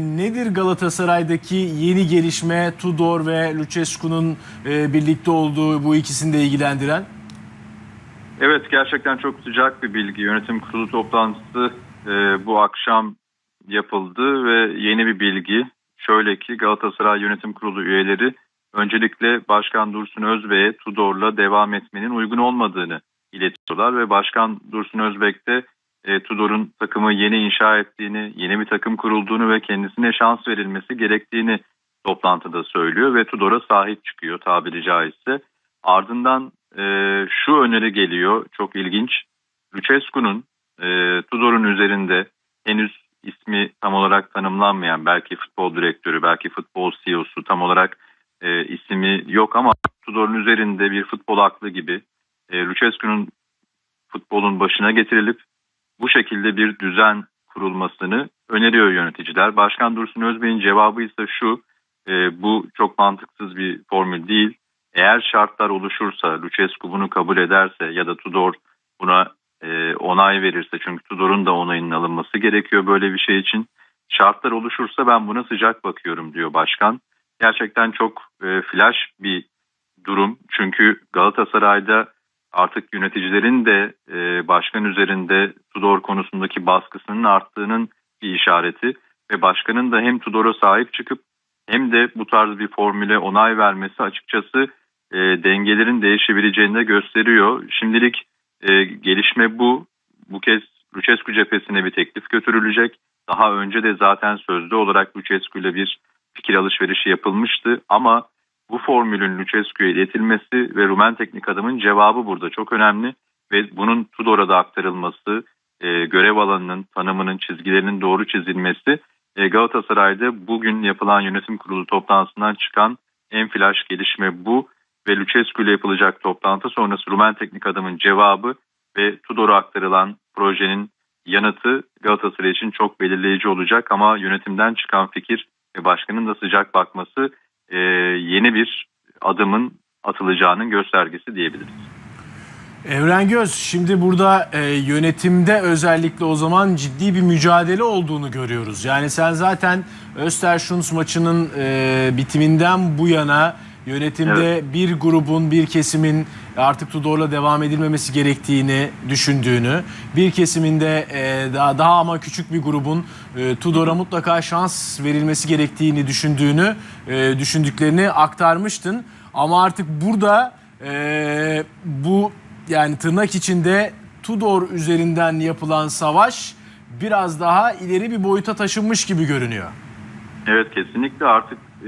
Nedir Galatasaray'daki yeni gelişme Tudor ve Lucescu'nun e, birlikte olduğu bu ikisini de ilgilendiren? Evet gerçekten çok sıcak bir bilgi. Yönetim kurulu toplantısı e, bu akşam yapıldı ve yeni bir bilgi. Şöyle ki Galatasaray Yönetim Kurulu üyeleri öncelikle Başkan Dursun Özbek'e Tudor'la devam etmenin uygun olmadığını iletiyorlar ve Başkan Dursun Özbek de e, Tudor'un takımı yeni inşa ettiğini, yeni bir takım kurulduğunu ve kendisine şans verilmesi gerektiğini toplantıda söylüyor ve Tudor'a sahip çıkıyor tabiri caizse. Ardından e, şu öneri geliyor çok ilginç. Lucescu'nun e, Tudor'un üzerinde henüz ismi tam olarak tanımlanmayan belki futbol direktörü belki futbol CEO'su tam olarak e, ismi yok ama Tudor'un üzerinde bir futbol aklı gibi e, Lucescu'nun futbolun başına getirilip bu şekilde bir düzen kurulmasını öneriyor yöneticiler. Başkan Dursun Özbey'in cevabı ise şu, e, bu çok mantıksız bir formül değil. Eğer şartlar oluşursa, Lucescu bunu kabul ederse ya da Tudor buna e, onay verirse, çünkü Tudor'un da onayının alınması gerekiyor böyle bir şey için. Şartlar oluşursa ben buna sıcak bakıyorum diyor başkan. Gerçekten çok e, flash bir durum. Çünkü Galatasaray'da artık yöneticilerin de e, başkan üzerinde Tudor konusundaki baskısının arttığının bir işareti ve başkanın da hem Tudor'a sahip çıkıp hem de bu tarz bir formüle onay vermesi açıkçası e, dengelerin değişebileceğini de gösteriyor. Şimdilik e, gelişme bu. Bu kez Lucescu cephesine bir teklif götürülecek. Daha önce de zaten sözlü olarak Lucescu ile bir fikir alışverişi yapılmıştı ama bu formülün Lucescu'ya iletilmesi ve Rumen teknik adamın cevabı burada çok önemli ve bunun Tudor'a da aktarılması, e, görev alanının, tanımının, çizgilerinin doğru çizilmesi e, Galatasaray'da bugün yapılan yönetim kurulu toplantısından çıkan en flash gelişme bu ve Lucescu ile yapılacak toplantı sonrası Rumen teknik adamın cevabı ve Tudor'a aktarılan projenin yanıtı Galatasaray için çok belirleyici olacak ama yönetimden çıkan fikir ve başkanın da sıcak bakması e, yeni bir adımın atılacağının göstergesi diyebiliriz. Evren Göz, şimdi burada e, yönetimde özellikle o zaman ciddi bir mücadele olduğunu görüyoruz. Yani sen zaten Östersund maçının e, bitiminden bu yana yönetimde bir grubun, bir kesimin artık Tudor'la devam edilmemesi gerektiğini düşündüğünü, bir kesiminde e, daha, daha ama küçük bir grubun e, Tudor'a mutlaka şans verilmesi gerektiğini düşündüğünü, e, düşündüklerini aktarmıştın. Ama artık burada e, bu yani tırnak içinde Tudor üzerinden yapılan savaş biraz daha ileri bir boyuta taşınmış gibi görünüyor. Evet kesinlikle artık e,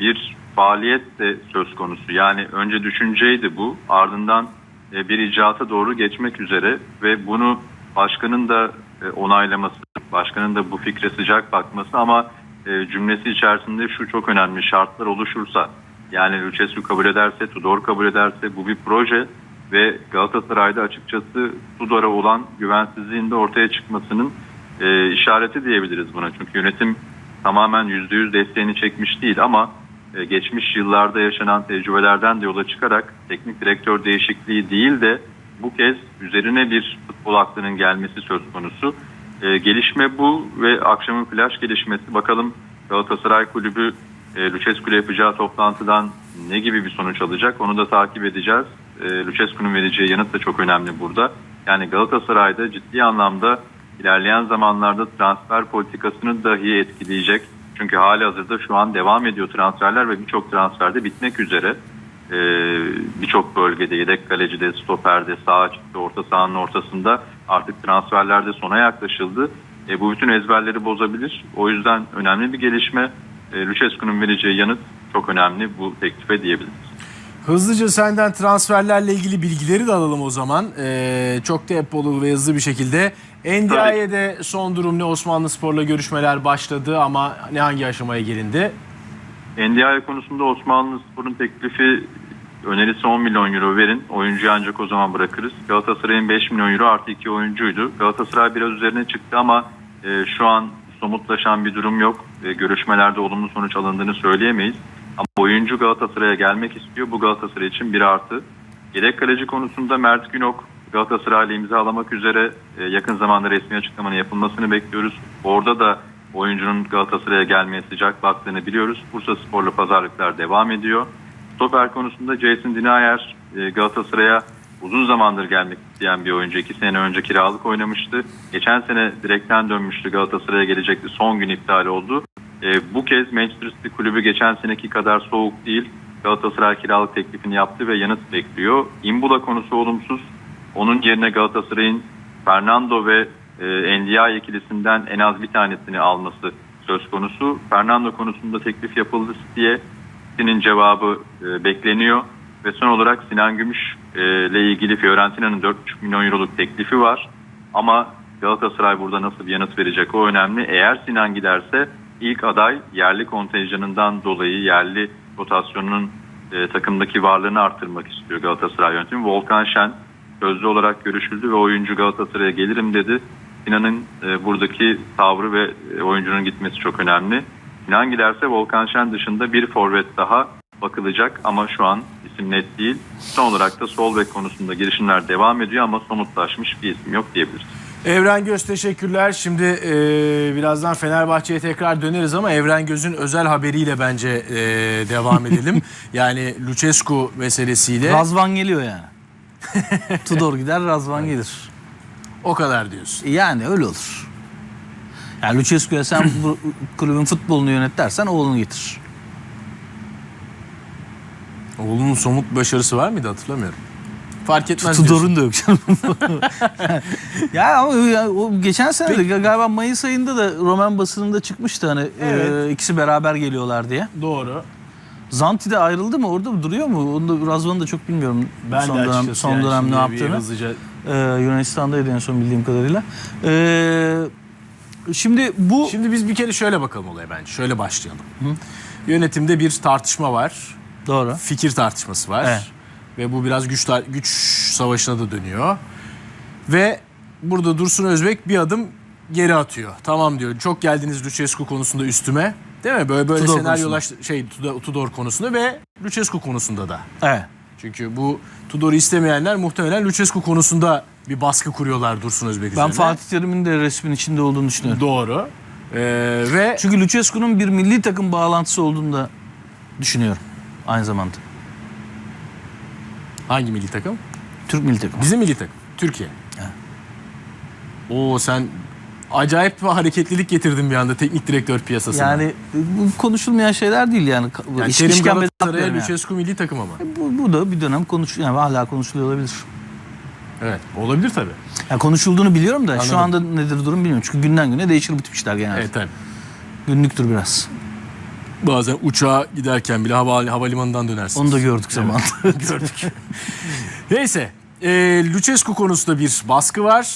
bir faaliyet de söz konusu. Yani önce düşünceydi bu ardından e, bir icraata doğru geçmek üzere ve bunu başkanın da e, onaylaması, başkanın da bu fikre sıcak bakması ama e, cümlesi içerisinde şu çok önemli şartlar oluşursa yani Lucescu kabul ederse, Tudor kabul ederse bu bir proje ve Galatasaray'da açıkçası Tudor'a olan güvensizliğin de ortaya çıkmasının işareti diyebiliriz buna. Çünkü yönetim tamamen %100 desteğini çekmiş değil ama e, geçmiş yıllarda yaşanan tecrübelerden de yola çıkarak teknik direktör değişikliği değil de bu kez üzerine bir futbol aklının gelmesi söz konusu. E, gelişme bu ve akşamın flash gelişmesi bakalım Galatasaray Kulübü e, Lucescu yapacağı toplantıdan ne gibi bir sonuç alacak onu da takip edeceğiz. E, Lucescu'nun vereceği yanıt da çok önemli burada. Yani Galatasaray'da ciddi anlamda ilerleyen zamanlarda transfer politikasını dahi etkileyecek. Çünkü hali hazırda şu an devam ediyor transferler ve birçok transferde bitmek üzere. Ee, birçok bölgede yedek kalecide, stoperde, sağ açıkta, orta sahanın ortasında artık transferlerde sona yaklaşıldı. E, bu bütün ezberleri bozabilir. O yüzden önemli bir gelişme. E, Lucescu'nun vereceği yanıt çok önemli bu teklife diyebiliriz. Hızlıca senden transferlerle ilgili bilgileri de alalım o zaman. Ee, çok tempolu ve hızlı bir şekilde. NDI'de son durum ne? Osmanlı Spor'la görüşmeler başladı ama ne hangi aşamaya gelindi? NDI konusunda Osmanlı Spor'un teklifi önerisi 10 milyon euro verin. Oyuncuyu ancak o zaman bırakırız. Galatasaray'ın 5 milyon euro artı 2 oyuncuydu. Galatasaray biraz üzerine çıktı ama e, şu an somutlaşan bir durum yok. E, görüşmelerde olumlu sonuç alındığını söyleyemeyiz. Ama oyuncu Galatasaray'a gelmek istiyor. Bu Galatasaray için bir artı. Yedek kaleci konusunda Mert Günok Galatasaray'la imzalamak üzere e, yakın zamanda resmi açıklamanın yapılmasını bekliyoruz. Orada da oyuncunun Galatasaray'a gelmeye sıcak baktığını biliyoruz. Bursa Spor'la pazarlıklar devam ediyor. Stoper konusunda Jason Dinayer e, Galatasaray'a uzun zamandır gelmek isteyen bir oyuncu. iki sene önce kiralık oynamıştı. Geçen sene direkten dönmüştü Galatasaray'a gelecekti. Son gün iptal oldu. E, bu kez Manchester City kulübü geçen seneki kadar soğuk değil. Galatasaray kiralık teklifini yaptı ve yanıt bekliyor. Imbula konusu olumsuz. Onun yerine Galatasaray'ın Fernando ve e, NDI ikilisinden en az bir tanesini alması söz konusu. Fernando konusunda teklif yapıldı diye City'nin cevabı e, bekleniyor. Ve son olarak Sinan Gümüş e, ile ilgili Fiorentina'nın 4,5 milyon euroluk teklifi var. Ama Galatasaray burada nasıl bir yanıt verecek o önemli. Eğer Sinan giderse ilk aday yerli kontenjanından dolayı yerli rotasyonunun e, takımdaki varlığını arttırmak istiyor Galatasaray yönetimi. Volkan Şen sözlü olarak görüşüldü ve oyuncu Galatasaray'a gelirim dedi. Sinan'ın e, buradaki tavrı ve e, oyuncunun gitmesi çok önemli. Sinan giderse Volkan Şen dışında bir forvet daha bakılacak ama şu an isim net değil. Son olarak da sol bek konusunda girişimler devam ediyor ama somutlaşmış bir isim yok diyebiliriz. Evren Göz teşekkürler. Şimdi e, birazdan Fenerbahçe'ye tekrar döneriz ama Evren Göz'ün özel haberiyle bence e, devam edelim. yani Lucescu meselesiyle Razvan geliyor yani. Tudor gider Razvan gelir. o kadar diyorsun. Yani öyle olur. Yani Lucescu'ya sen bu kulübün futbolunu yönet dersen oğlunu getir. Oğlunun somut başarısı var mıydı hatırlamıyorum. Fark etmez. Tudor'un da yok canım. ya ama ya, o geçen sene de galiba Mayıs ayında da Roman basınında çıkmıştı hani Evet. e, ikisi beraber geliyorlar diye. Doğru. Zanti de ayrıldı mı? Orada mı duruyor mu? Onu da Razvan'ı da çok bilmiyorum. Ben son de dönem, son yani dönem ne yaptığını. Hızlıca Ee, Yunanistan'daydı en son bildiğim kadarıyla. Ee, şimdi bu Şimdi biz bir kere şöyle bakalım olaya bence. Şöyle başlayalım. Yönetimde bir tartışma var. doğru. Fikir tartışması var. Evet. Ve bu biraz güç güç savaşına da dönüyor. Ve burada Dursun Özbek bir adım geri atıyor. Tamam diyor. Çok geldiniz Lucescu konusunda üstüme. Değil mi? Böyle böyle Tudor senaryolaş şey Tudor, konusunda ve Lucescu konusunda da. Evet. Çünkü bu Tudor'u istemeyenler muhtemelen Lucescu konusunda bir baskı kuruyorlar Dursun Özbek Ben üzerine. Fatih Terim'in de resmin içinde olduğunu düşünüyorum. Doğru. Ee, ve Çünkü Lucescu'nun bir milli takım bağlantısı olduğunu da düşünüyorum aynı zamanda. hangi milli takım? Türk milli takımı. Bizim milli takım. Türkiye. Oo sen acayip bir hareketlilik getirdin bir anda teknik direktör piyasasına. Yani bu konuşulmayan şeyler değil yani. yani İş- Terim işkembeden Galatasaray'a yani. Lucescu milli takım ama. Bu, bu da bir dönem konuş yani hala konuşuluyor olabilir. Evet olabilir tabii. Yani konuşulduğunu biliyorum da Anladım. şu anda nedir durum bilmiyorum. Çünkü günden güne değişir bu tip işler genelde. Evet tabii. Günlüktür biraz. Bazen uçağa giderken bile hava, havalimanından dönersiniz. Onu da gördük zamanında. gördük. Neyse. E, Lucescu konusunda bir baskı var.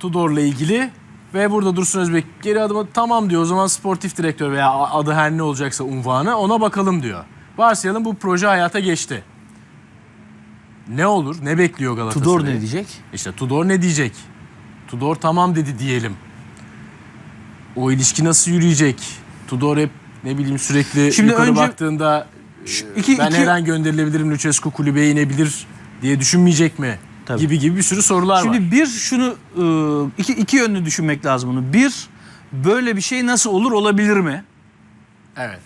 Tudor'la ilgili. Ve burada Dursun Özbek geri adım at- tamam diyor o zaman sportif direktör veya adı her ne olacaksa unvanı ona bakalım diyor. Varsayalım bu proje hayata geçti. Ne olur? Ne bekliyor Galatasaray? Tudor ne diyecek? İşte Tudor ne diyecek? Tudor tamam dedi diyelim. O ilişki nasıl yürüyecek? Tudor hep ne bileyim sürekli Şimdi yukarı önce- baktığında e, iki- ben iki- an gönderilebilirim Lucescu kulübeye inebilir diye düşünmeyecek mi? Tabii. Gibi gibi bir sürü sorular Şimdi var. bir şunu e, iki, iki yönlü düşünmek lazım bunu. Bir böyle bir şey nasıl olur olabilir mi? Evet.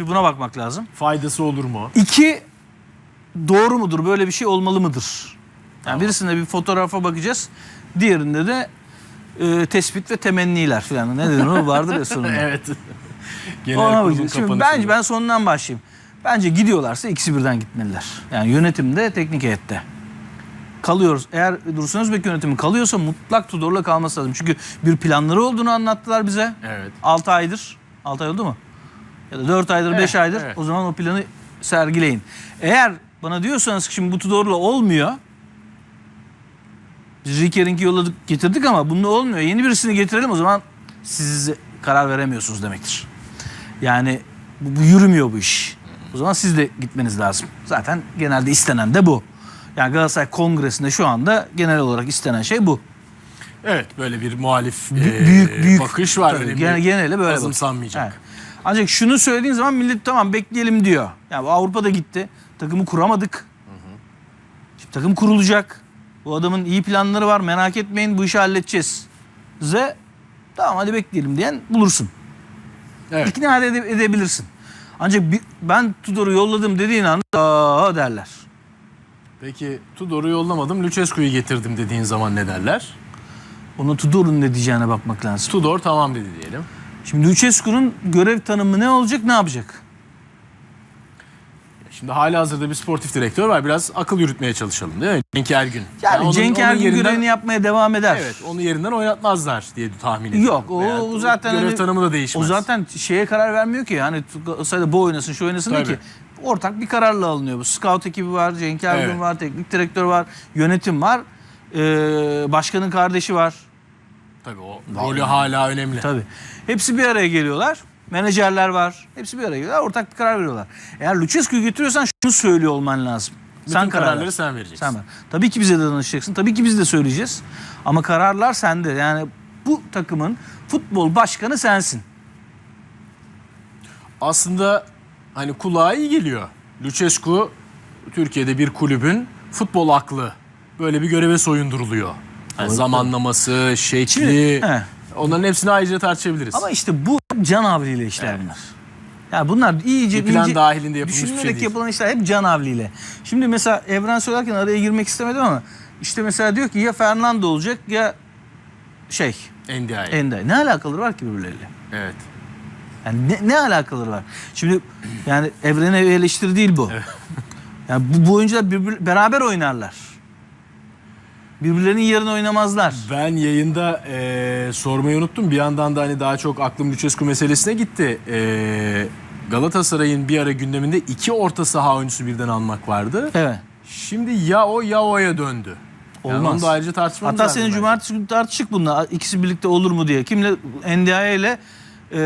Bir buna bakmak lazım. Faydası olur mu? İki doğru mudur? Böyle bir şey olmalı mıdır? Yani birisinde bir fotoğrafa bakacağız. Diğerinde de e, tespit ve temenniler falan. Ne dedin o vardır ya sonunda. evet. Genel Ona bakacağız. Şimdi bence ben sonundan başlayayım. Bence gidiyorlarsa ikisi birden gitmeliler. Yani yönetimde, teknik heyette. Kalıyoruz. Eğer Dursun Özbek yönetimi kalıyorsa mutlak Tudor'la kalması lazım. Çünkü bir planları olduğunu anlattılar bize. Evet. 6 aydır. 6 ay oldu mu? Ya da 4 aydır, 5 Evet, aydır. evet. O zaman o planı sergileyin. Eğer bana diyorsanız ki şimdi bu Tudor'la olmuyor. Biz Riker'ink'i yolladık getirdik ama bununla olmuyor. Yeni birisini getirelim o zaman siz karar veremiyorsunuz demektir. Yani bu, bu yürümüyor bu iş. O zaman siz de gitmeniz lazım. Zaten genelde istenen de bu. Yani Galatasaray Kongresi'nde şu anda genel olarak istenen şey bu. Evet böyle bir muhalif e, büyük büyük bakış var. Tabii, Öyle bir gene- geneli böyle azımsanmayacak. Evet. Ancak şunu söylediğin zaman millet tamam bekleyelim diyor. Yani Avrupa'da gitti. Takımı kuramadık. Şimdi takım kurulacak. Bu adamın iyi planları var. Merak etmeyin bu işi halledeceğiz. Size Tamam hadi bekleyelim diyen bulursun. Evet. İkna ede- edebilirsin. Ancak bir- ben Tudor'u yolladım dediğin anda aa derler. Peki Tudor'u yollamadım, Lucescu'yu getirdim dediğin zaman ne derler? Ona Tudor'un ne diyeceğine bakmak lazım. Tudor tamam dedi diyelim. Şimdi Lucescu'nun görev tanımı ne olacak, ne yapacak? Şimdi hala hazırda bir sportif direktör var. Biraz akıl yürütmeye çalışalım değil mi? Cenk Ergün. Yani, onun- Cenk Ergün yerinden- görevini yapmaya devam eder. Evet, onu yerinden oynatmazlar diye tahmin ediyorum. Yok o, Veya o zaten görev öyle- tanımı da değişmez. O zaten şeye karar vermiyor ki. Hani Galatasaray'da bu oynasın, şu oynasın Tabii. ki. Ortak bir kararla alınıyor bu. Scout ekibi var, Cenk Ergün Evet. var, teknik direktör var, yönetim var. Ee, başkanın kardeşi var. Tabii o rolü hala önemli. Tabii. Hepsi bir araya geliyorlar. Menajerler var. Hepsi bir araya geliyorlar. Ortak bir karar veriyorlar. Eğer Lucescu'yu getiriyorsan şunu söylüyor olman lazım. Bütün sen karar kararları ver. sen vereceksin. Sen ver. Tabii ki bize de danışacaksın. Tabii ki biz de söyleyeceğiz. Ama kararlar sende. Yani bu takımın futbol başkanı sensin. Aslında hani kulağa iyi geliyor. Lucescu Türkiye'de bir kulübün futbol aklı böyle bir göreve soyunduruluyor. Yani zamanlaması, şekli, He. onların hepsini ayrıca tartışabiliriz. Ama işte bu can havliyle işler bunlar. Ya bunlar iyice Bir plan ince- dahilinde yapılmış bir şey düşünülerek değil. yapılan işler hep can havliyle. Şimdi mesela Evren söylerken araya girmek istemedim ama işte mesela diyor ki ya Fernando olacak ya şey NDI. Ender. Ne alakaları var ki birbirleriyle? evet. Yani ne, ne alakaları var? Şimdi yani evrene bir eleştiri değil bu. Yani bu, bu oyuncular birbir, beraber oynarlar. Birbirlerinin yerine oynamazlar. Ben yayında eee, sormayı unuttum. Bir yandan da hani daha çok aklım Lucescu meselesine gitti. Eee, Galatasaray'ın bir ara gündeminde iki orta saha oyuncusu birden almak vardı. Evet. Şimdi ya o ya o'ya döndü. Yani Olmaz. onu da ayrıca tartışmamız Hatta senin cumartesi günü tartışık bunlar. İkisi birlikte olur mu diye. Kimle? NDI ile eee,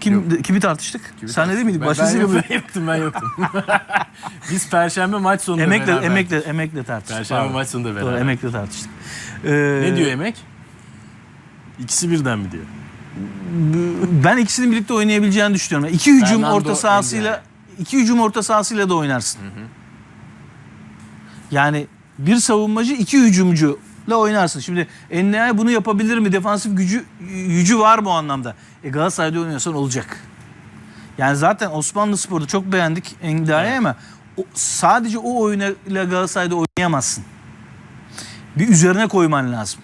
kim kimi tartıştık? Gibi Sen ne değil miydin? Ben, ben, Başkasıyla mı? yok- ben yoktum ben yoktum. Biz perşembe maç sonunda Emekle beraber. emekle emekle tartıştık. Perşembe Pardon. maç sonunda Doğru, beraber. emekle tartıştık. Ne Eee, diyor emek? İkisi birden mi diyor? Ben ikisinin birlikte oynayabileceğini düşünüyorum. İki hücum Fernando orta sahasıyla iki hücum orta sahasıyla da oynarsın. Yani bir savunmacı iki hücumcuyla oynarsın. Şimdi Enneay bunu yapabilir mi? Defansif gücü gücü var mı o anlamda? E Galatasaray'da oynuyorsan olacak. Yani zaten Osmanlı Spor'da çok beğendik Enneay'ı ama o, sadece o oyunuyla Galatasaray'da oynayamazsın. Bir üzerine koyman lazım.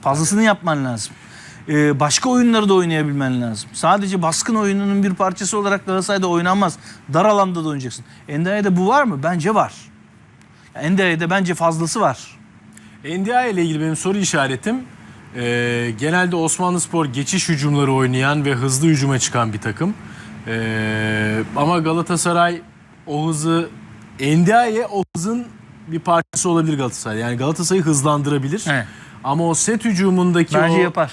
Fazlasını yapman lazım. Ee, başka oyunları da oynayabilmen lazım. Sadece baskın oyununun bir parçası olarak Galatasaray'da oynanmaz. Dar alanda da oynayacaksın. Endia'da bu var mı? Bence var. Endia'da bence fazlası var. NDI ile ilgili benim soru işaretim e, genelde Osmanlı Spor geçiş hücumları oynayan ve hızlı hücuma çıkan bir takım. E, ama Galatasaray o hızı NDI'ye o hızın bir parçası olabilir Galatasaray. Yani Galatasaray'ı hızlandırabilir. Evet. Ama o set hücumundaki Bence o yapar.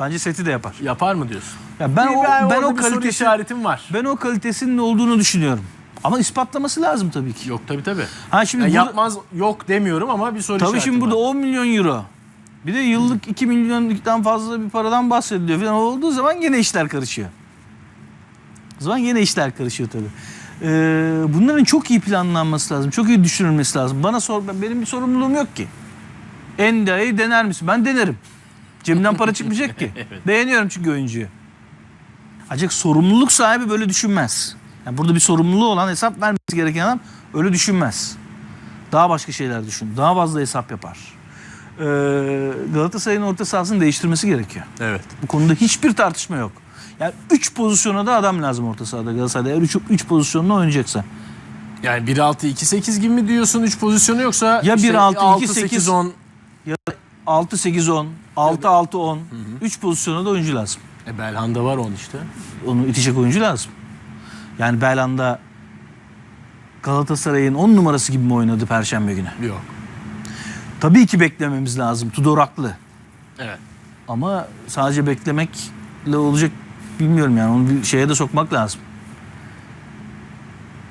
Bence seti de yapar. yapar mı diyorsun? Ya ben Bir- o ben o kalitesi işaretim var. ben o kalitesinin olduğunu düşünüyorum. Ama ispatlaması lazım tabii ki. Yok tabii tabii. Ha şimdi Yani burada- yapmaz yok demiyorum ama bir soru Tabii şimdi burada var. 10 milyon euro. Bir de yıllık 2 milyonluktan fazla bir paradan bahsediliyor falan olduğu zaman yine işler karışıyor. O zaman yine işler karışıyor tabii. Ee, bunların çok iyi planlanması lazım. Çok iyi düşünülmesi lazım. Bana sor, ben- benim bir sorumluluğum yok ki. Endia'yı dener misin? Ben denerim. Cebimden para çıkmayacak ki. Beğeniyorum çünkü oyuncuyu. Ancak sorumluluk sahibi böyle düşünmez. Yani burada bir sorumluluğu olan hesap vermesi gereken adam öyle düşünmez. Daha başka şeyler düşün. Daha fazla hesap yapar. Ee, Galatasaray'ın orta sahasını değiştirmesi gerekiyor. Evet. Bu konuda hiçbir tartışma yok. Yani 3 pozisyona da adam lazım orta sahada Galatasaray'da. Eğer 3 3 pozisyonla oynayacaksa. Yani 1-6-2-8 gibi mi diyorsun 3 pozisyonu yoksa Ya işte 1-6-2-8 6-8-10 Ya 6 8 10, 6 6 10. 3 pozisyona da oyuncu lazım. E Belhanda var 10 işte. Onu itecek oyuncu lazım. Yani Belhanda Galatasaray'ın 10 numarası gibi mi oynadı perşembe günü? Yok. Tabii ki beklememiz lazım. Tudor haklı. Evet. Ama sadece beklemekle olacak bilmiyorum yani. Onu bir şeye de sokmak lazım.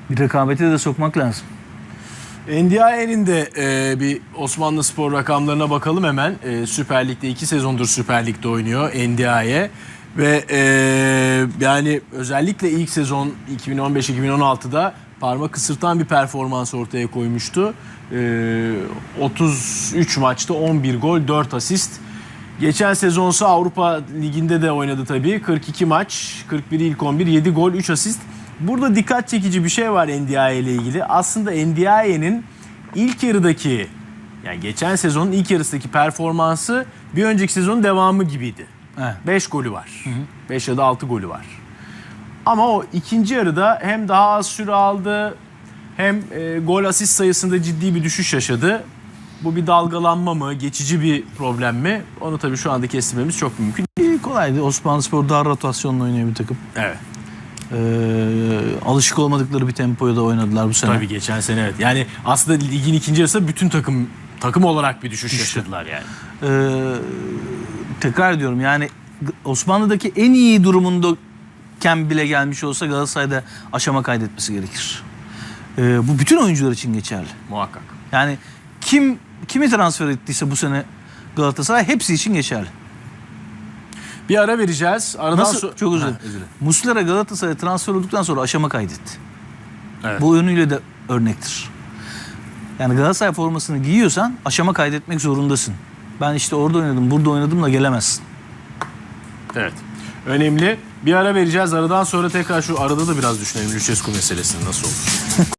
Bir rekabete de sokmak lazım. NDI'nin de e, bir Osmanlı Spor rakamlarına bakalım hemen. E, Süper Lig'de 2 sezondur Süper Lig'de oynuyor NDI'ye. Ve e, yani özellikle ilk sezon 2015-2016'da parmak ısırtan bir performans ortaya koymuştu. E, 33 maçta 11 gol 4 asist. Geçen sezonsa Avrupa Ligi'nde de oynadı tabii. 42 maç, 41 ilk 11, 7 gol, 3 asist. Burada dikkat çekici bir şey var Ndiaye ile ilgili. Aslında Ndiaye'nin ilk yarıdaki yani geçen sezonun ilk yarısındaki performansı bir önceki sezonun devamı gibiydi. Evet. 5 golü var. 5 ya da 6 golü var. Ama o ikinci yarıda hem daha az süre aldı hem e, gol asist sayısında ciddi bir düşüş yaşadı. Bu bir dalgalanma mı, geçici bir problem mi? Onu tabii şu anda kestirmemiz çok mümkün. İyi, kolaydı. Osmanlı Spor daha rotasyonla oynuyor bir takım. Evet. Ee, alışık olmadıkları bir tempoya da oynadılar bu sene. Tabii geçen sene evet. Yani aslında ligin ikinci yarısında bütün takım takım olarak bir düşüş yaşadılar yani. Ee, tekrar ediyorum yani Osmanlı'daki en iyi durumundayken bile gelmiş olsa Galatasaray'da aşama kaydetmesi gerekir. Ee, bu bütün oyuncular için geçerli. Muhakkak. Yani kim kimi transfer ettiyse bu sene Galatasaray hepsi için geçerli. Bir ara vereceğiz. Aradan Nasıl? so- Çok özür dilerim. Muslera Galatasaray'a transfer olduktan sonra aşama kaydetti. Evet. Bu yönüyle de örnektir. Yani Galatasaray formasını giyiyorsan aşama kaydetmek zorundasın. Ben işte orada oynadım, burada oynadım da gelemezsin. Evet. Önemli. Bir ara vereceğiz. Aradan sonra tekrar şu arada da biraz düşünelim Lucescu meselesini nasıl olur.